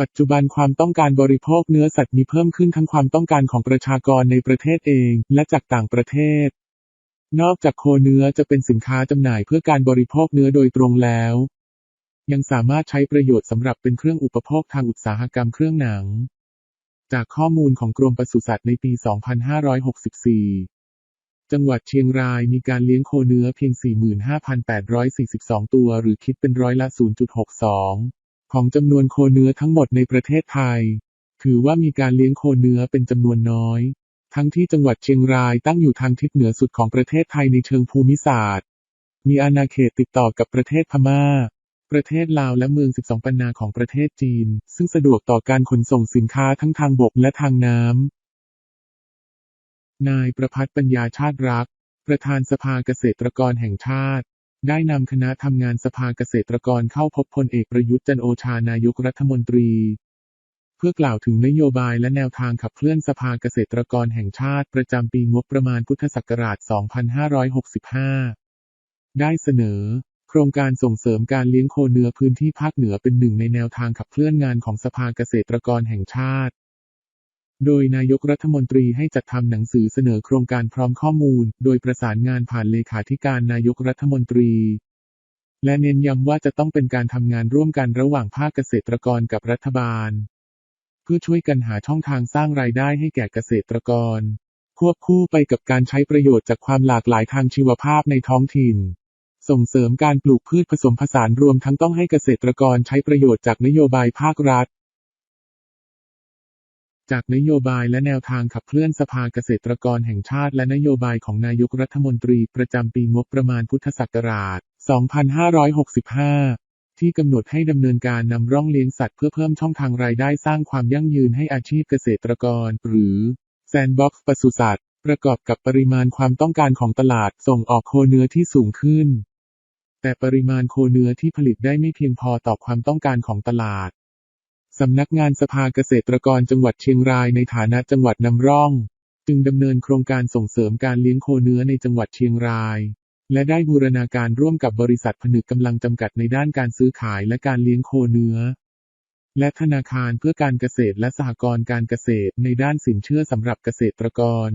ปัจจุบันความต้องการบริโภคเนื้อสัตว์มีเพิ่มขึ้นทั้งความต้องการของประชากรในประเทศเองและจากต่างประเทศ นอกจากโคเนื้อจะเป็นสินค้าจำหน่ายเพื่อการบริโภคเนื้อโดยตรงแล้ว ยังสามารถใช้ประโยชน์สำหรับเป็นเครื่องอุปโภคทางอุตสาหกรรมเครื่องหนัง จากข้อมูลของกรมปศุสัตว์ในปี 2564จังหวัดเชียงรายมีการเลี้ยงโคเนื้อเพียง 45,842 ตัว หรือคิดเป็นร้อยละ 0.62 ของจำนวนโคเนื้อทั้งหมดในประเทศไทย ถือว่ามีการเลี้ยงโคเนื้อเป็นจำนวนน้อย ทั้งที่จังหวัดเชียงรายตั้งอยู่ทางทิศเหนือสุดของประเทศไทยในเชิงภูมิศาสตร์ มีอาณาเขตติดต่อกับประเทศพม่า ประเทศลาวและเมือง 12 ปันนาของประเทศจีน ซึ่งสะดวกต่อการขนส่งสินค้าทั้งทางบกและทางน้ำนายประพัฒน์ปัญญาชาติรัก ประธานสภาเกษตรกรแห่งชาติ ได้นำคณะทำงานสภาเกษตรกรเข้าพบพลเอกประยุทธ์จันโอชานายกรัฐมนตรี เพื่อกล่าวถึงนโยบายและแนวทางขับเคลื่อนสภาเกษตรกรแห่งชาติประจำปีงบประมาณพุทธศักราช 2565 ได้เสนอ โครงการส่งเสริมการเลี้ยงโคเนื้อพื้นที่ภาคเหนือเป็นหนึ่งในแนวทางขับเคลื่อนงานของสภาเกษตรกรแห่งชาติ โดยนายกรัฐมนตรีให้จัดทำหนังสือเสนอโครงการพร้อมข้อมูล โดยประสานงานผ่านเลขาธิการนายกรัฐมนตรี และเน้นย้ำว่าจะต้องเป็นการทำงานร่วมกันระหว่างภาคเกษตรกรกับรัฐบาล เพื่อช่วยกันหาช่องทางสร้างรายได้ให้แก่เกษตรกร ควบคู่ไปกับการใช้ประโยชน์จากความหลากหลายทางชีวภาพในท้องถิ่น ส่งเสริมการปลูกพืชผสมผสานรวมทั้งต้องให้เกษตรกรใช้ประโยชน์จากนโยบายภาครัฐ จากนโยบายและแนวทางขับเคลื่อนสภาเกษตรกรแห่งชาติและนโยบายของนายกรัฐมนตรีประจำปีงบประมาณพุทธศักราช 2565 ที่กำหนดให้ดำเนินการนำร่องเลี้ยงสัตว์เพื่อเพิ่มช่องทางรายได้สร้างความยั่งยืนให้อาชีพเกษตรกร หรือแซนด์บ็อกซ์ปศุสัตว์ประกอบกับปริมาณความต้องการของตลาดส่งออกโคเนื้อที่สูงขึ้น แต่ปริมาณโคเนื้อที่ผลิตได้ไม่เพียงพอต่อความต้องการของตลาด สำนักงานสภาเกษตรกรจังหวัดเชียงรายในฐานะจังหวัดนำร่อง จึงดำเนินโครงการส่งเสริมการเลี้ยงโคเนื้อในจังหวัดเชียงราย และได้บูรณาการร่วมกับบริษัทผนึกกำลังจำกัดในด้านการซื้อขายและการเลี้ยงโคเนื้อ และธนาคารเพื่อการเกษตรและสหกรณ์การเกษตรในด้านสินเชื่อสำหรับเกษตรกร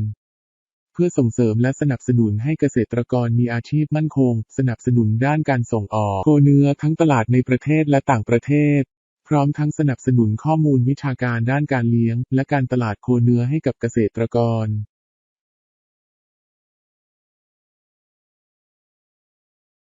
เพื่อส่งเสริมและสนับสนุนให้เกษตรกรมีอาชีพมั่นคง สนับสนุนด้านการส่งออกโคเนื้อทั้งตลาดในประเทศและต่างประเทศ พร้อมทั้งสนับสนุนข้อมูลวิชาการด้านการเลี้ยง และการตลาดโคเนื้อให้กับเกษตรกร